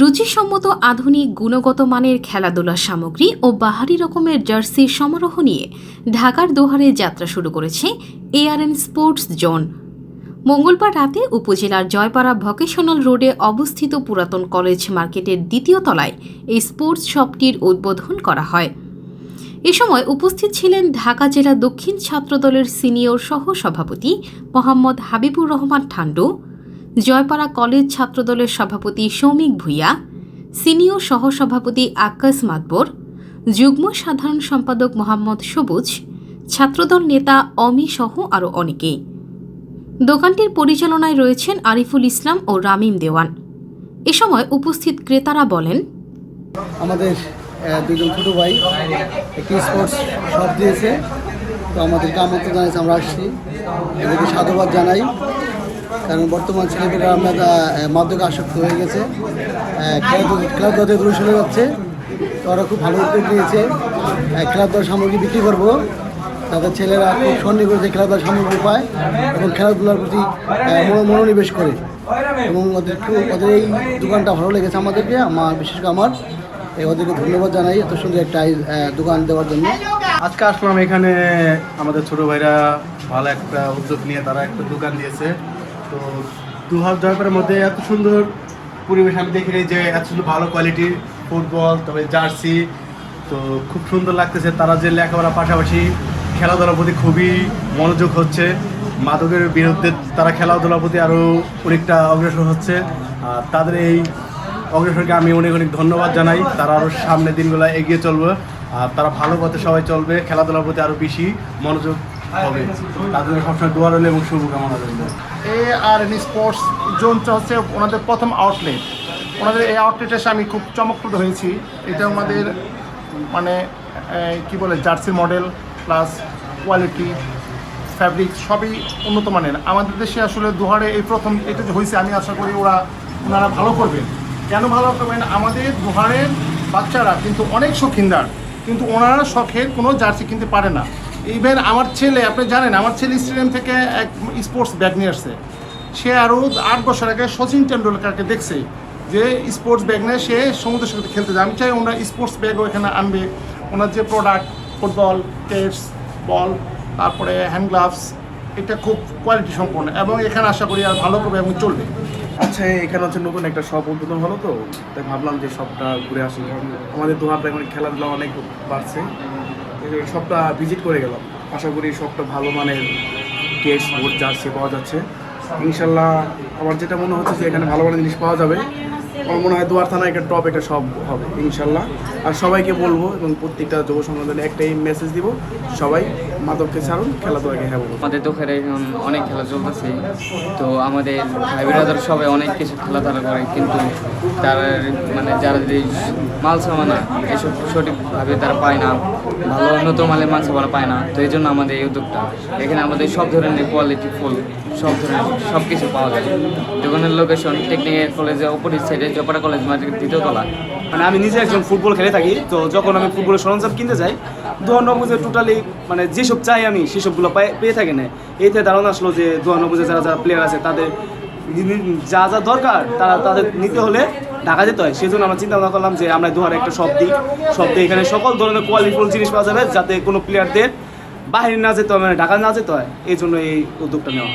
রুচিসম্মত আধুনিক গুণগত মানের খেলাধুলার সামগ্রী ও বাহারি রকমের জার্সি সমারোহ নিয়ে ঢাকার দোহারে যাত্রা শুরু করেছে এআরএন স্পোর্টস জোন। মঙ্গলবার রাতে উপজেলার জয়পাড়া ভকেশনাল রোডে অবস্থিত পুরাতন কলেজ মার্কেটের দ্বিতীয় তলায় এই স্পোর্টস শপটির উদ্বোধন করা হয়। এ সময় উপস্থিত ছিলেন ঢাকা জেলা দক্ষিণ ছাত্রদলের সিনিয়র সহ সভাপতি মোহাম্মদ হাবিবুর রহমান ঠান্ডু জয়পাড়া কলেজ ছাত্রদলের সভাপতি সৌমিক ভূঁইয়া, সিনিয়র সহসভাপতি আকাশ মাতবর, যুগ্ম সাধারণ সম্পাদক মোহাম্মদ সবুজ, ছাত্রদল নেতা অমি সহ আরও অনেকেই দোকানটির পরিচালনায় রয়েছেন আরিফুল ইসলাম ও রামিম দেওয়ান। এ সময় উপস্থিত ক্রেতারা বলেন, আমাদের দুজন ছোটো ভাই, একটি স্পোর্টস শপ দিয়েছে। তো আমাদেরকে আমন্ত্রণ জানিয়েছে আমরা আসছি। এদেরকে সাধুবাদ জানাই। কারণ বর্তমান ছেলেপেলেরা আমরা মাদকে আসক্ত হয়ে গেছে খেলাধুলা খেলাধুলাতে দূরে যাচ্ছে, তো ওরা খুব ভালো উদ্যোগ নিয়েছে। খেলাধুলার সামগ্রী বিক্রি করব। তাদের ছেলেরা খুব সন্দেহ করেছে খেলাধুলার সামগ্রী পায় এবং খেলাধুলার প্রতি মনো- মনোনিবেশ করে। এবং ওদের ওদের এই দোকানটা ভালো লেগেছে আমাদেরকে। আমার, বিশেষ করে আমার। ওদেরকে ধন্যবাদ জানাই এত সুন্দর একটা দোকান দেওয়ার জন্য। আজকে আসলাম এখানে, আমাদের ছোট ভাইরা ভালো একটা উদ্যোগ নিয়ে তারা একটা দোকান দিয়েছে। তো দু দুহাত জয়পুরের মধ্যে এত সুন্দর পরিবেশ আমি দেখি যে এত সুন্দর ভালো কোয়ালিটির ফুটবল, তবে জার্সি, তো খুব সুন্দর লাগতেছে। তারা যে লেখাপড়ার পাশাপাশি খেলাধুলার প্রতি খুবই মনোযোগ হচ্ছে। মাদকের বিরুদ্ধে তারা খেলাধুলার প্রতি আরও অনেকটা অগ্রসর হচ্ছে। আর তাদের এই অগ্রসরকে আমি অনেক অনেক ধন্যবাদ জানাই। তারা আরও সামনের দিনগুলো এগিয়ে চলবে। আর তারা ভালো পথে সবাই চলবে। খেলাধুলার প্রতি আরও বেশি মনোযোগ হবে। তাদের সবসময় দোয়া রইল এবং শুভকামনা রইল। এ আর এন স্পোর্টস জোনটা হচ্ছে ওনাদের প্রথম আউটলেট। ওনাদের এই আউটলেটে এসে আমি খুব চমকপ্রদ হয়েছি। এটা আমাদের মানে কি বলে জার্সির মডেল প্লাস কোয়ালিটি, ফ্যাব্রিক সবই উন্নত মানের। আমাদের দেশে আসলে দুহারে এই প্রথম এটা যে হয়েছে, আমি আশা করি ওরা, ওনারা ভালো করবেন। কেন ভালো করবেন? আমাদের দুহারের বাচ্চারা কিন্তু অনেক শৌখিনদার। কিন্তু ওনারা শখের কোনো জার্সি কিনতে পারে না। ইভেন আমার ছেলে, আপনি জানেন, আমার ছেলে স্টেডিয়াম থেকে এক স্পোর্টস ব্যাগ নিয়ে আসছে। সে আরও আট বছর আগে সচিন টেন্ডুলকারকে দেখছে যে স্পোর্টস ব্যাগ নিয়ে সে সমুদ্রের সাথে খেলতে যায়। আমি চাই ওনারা স্পোর্টস ব্যাগও এখানে আনবে। ওনার যে প্রোডাক্ট ফুটবল টেস্ট বল তারপরে হ্যান্ড গ্লাভস এটা খুব কোয়ালিটি সম্পন্ন এবং এখানে আশা করি আর ভালো করবে এবং চলবে। আচ্ছা এখানে হচ্ছে নতুন একটা শপ উদ্বোধন হলো তো। তাই ভাবলাম যে শপটা ঘুরে আসি। আমাদের দুহাতে এখন খেলাধুলা অনেক বাড়ছে। শপটা ভিজিট করে গেলাম। আশা করি সবটা ভালো মানের কেস বোর্ড জার্সি পাওয়া যাচ্ছে। ইনশাল্লাহ আমার যেটা মনে হচ্ছে যে এখানে ভালো ভালো জিনিস পাওয়া যাবে। আমার মনে হয় দুয়ার থানা একটা টপ একটা সব হবে ইনশাল্লাহ। আর সবাইকে বলব এবং প্রত্যেকটা যুব সংগঠনে একটাই মেসেজ দিব সবাই মাদককে ছাড়ুন খেলাধুলাকে হ্যাঁ আমাদের দোকানে এখন অনেক খেলা চলতেছে। তো আমাদের ভাই ব্রাদার সবাই অনেক কিছু খেলাধুলা করে কিন্তু তারা মানে যারা যে মাল সামানা এসব সঠিকভাবে তারা পায় না ভালো উন্নত মালের মাল সামানা পায় না। তো এই জন্য আমাদের এই উদ্যোগটা এখানে আমাদের সব ধরনের কোয়ালিটি ফুল। সব সব কিছু পাওয়া যায়। দোকানের লোকেশন টেকনিক্যাল কলেজে অপোজিট সাইডে জপাড়া কলেজ মার্কেট দ্বিতীয় তলা। মানে আমি নিজে একজন ফুটবল খেলে থাকি, তো যখন আমি ফুটবলের সরঞ্জাম কিনতে যাই দোয়ান নবুজে টোটালি মানে যেসব চাই আমি, সেসবগুলো পেয়ে থাকি না। এইতে ধারণা আসলো যে দোয়ান নবুজে যারা যারা প্লেয়ার আছে, তাদের যা যা দরকার, তারা তাদের নিতে হলে ঢাকা যেতে হয়। সেই জন্য আমরা চিন্তা ভাবনা করলাম যে আমরা দোহারে একটা শপ দিই। শপ এখানে সকল ধরনের কোয়ালিটিফুল জিনিস পাওয়া যাবে, যাতে কোনো প্লেয়ারদের বাইরে না যেতে হয় মানে ঢাকা না যেতে হয়। এই জন্য এই উদ্যোগটা নেওয়া।